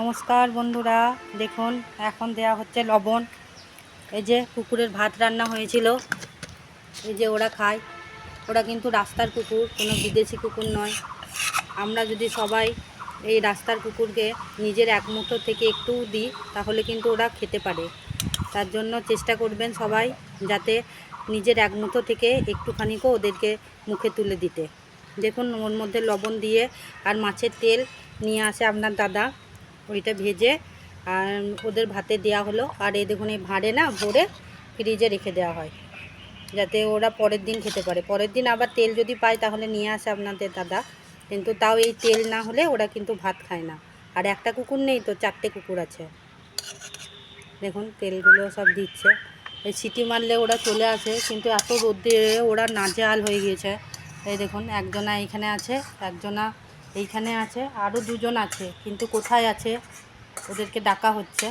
নমস্কার বন্ধুরা, দেখুন, এখন দেয়া হচ্ছে লবণ। এই যে কুকুরের ভাত রান্না হয়েছিল, এই যে ওরা খায়। ওরা কিন্তু রাস্তার কুকুর, কোনো বিদেশি কুকুর নয়। আমরা যদি সবাই এই রাস্তার কুকুরকে নিজের এক মুঠো থেকে একটু দিই, তাহলে কিন্তু ওরা খেতে পারে। তার জন্য চেষ্টা করবেন সবাই যাতে নিজের এক মুঠো থেকে একটুখানিকও ওদেরকে মুখে তুলে দিতে। দেখুন, ওর মধ্যে লবণ দিয়ে আর মাছের তেল নিয়ে আসে আপনার দাদা। ওইটা ভেজে, আর ওদের ভাতে দেওয়া হলো। আর এই দেখুন, এই ভাঁড়ে না, ভরে ফ্রিজে রেখে দেওয়া হয়, যাতে ওরা পরের দিন খেতে পারে। পরের দিন আবার তেল যদি পায়, তাহলে নিয়ে আসে আপনাদের দাদা। কিন্তু তাও এই তেল না হলে ওরা কিন্তু ভাত খায় না। আর একটা কুকুর নেই তো, চারটে কুকুর আছে। দেখুন, তেলগুলো সব দিচ্ছে। এই সিটি মারলে ওরা চলে আসে, কিন্তু এত রোদ্রে ওরা নাজেহাল হয়ে গিয়েছে। এই দেখুন, একজনা এইখানে আছে, একজনা এইখানে আছে আরও দুজন আছে, কিন্তু কোথায় আছে ওদেরকে ডাকা হচ্ছে।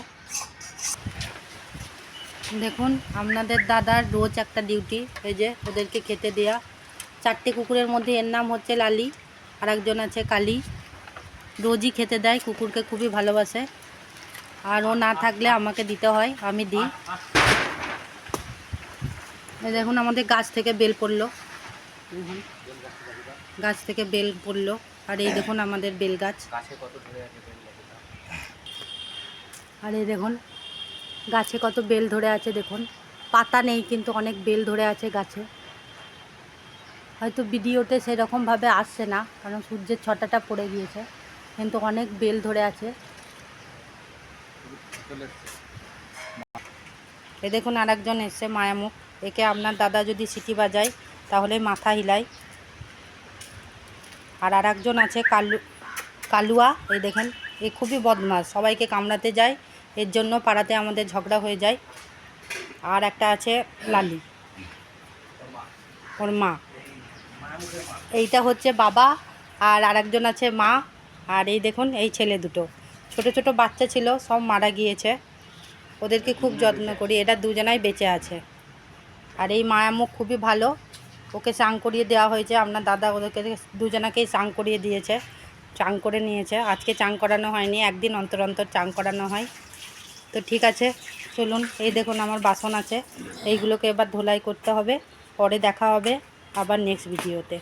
দেখুন, আপনাদের দাদার রোজ একটা ডিউটি, এই যে ওদেরকে খেতে দেয়া। চারটে কুকুরের মধ্যে এর নাম হচ্ছে লালি আর একজন আছে কালি। রোজই খেতে দেয়, কুকুরকে খুবই ভালোবাসে। আর ও না থাকলে আমাকে দিতে হয়, আমি দিই। দেখুন, আমাদের গাছ থেকে বেল পড়ল। গাছ থেকে বেল পড়ল। আর এই দেখুন আমাদের বেল গাছ। গাছে কত ধরে আছে বেল গাছটা? আর এই দেখুন গাছে কত বেল ধরে আছে দেখুন। পাতা নেই কিন্তু অনেক বেল ধরে আছে গাছে। হয়তো ভিডিওতে সেরকমভাবে আসছে না কারণ সূর্যের ছটাটা পড়ে গিয়েছে কিন্তু অনেক বেল ধরে আছে। এ দেখুন আর একজন এসছে মায়ামুখ। একে আপনার দাদা যদি সিটি বাজায় তাহলে মাথা হিলায় আর আর একজন আছে কালু, কালুয়া, এই দেখেন, এ খুবই বদমাস, সবাইকে কামড়াতে যায়, এর জন্য পাড়াতে আমাদের ঝগড়া হয়ে যায়। আর একটা আছে লালি, ওর মা। এইটা হচ্ছে বাবা, আর আরেকজন আছে মা, আর এই দেখুন, এই ছেলে দুটো। ছোট ছোট বাচ্চা ছিল, সব মারা গিয়েছে। ওদেরকে খুব যত্ন করি এটা দুজনাই বেঁচে আছে। আর এই মায়ামুখ খুবই ভালো ওকে চাং করিয়ে দেওয়া হয়েছে। আপনার দাদা ওদেরকে দুজনাকেই চাং করিয়ে দিয়েছে। চাং করে নিয়েছে। আজকে চাং করানো হয়নি, একদিন অন্তর অন্তর চাং করানো হয়। তো ঠিক আছে, চলুন, এই দেখুন আমার বাসন আছে। এইগুলোকে এবার ধোলাই করতে হবে, পরে দেখা হবে আবার নেক্সট ভিডিওতে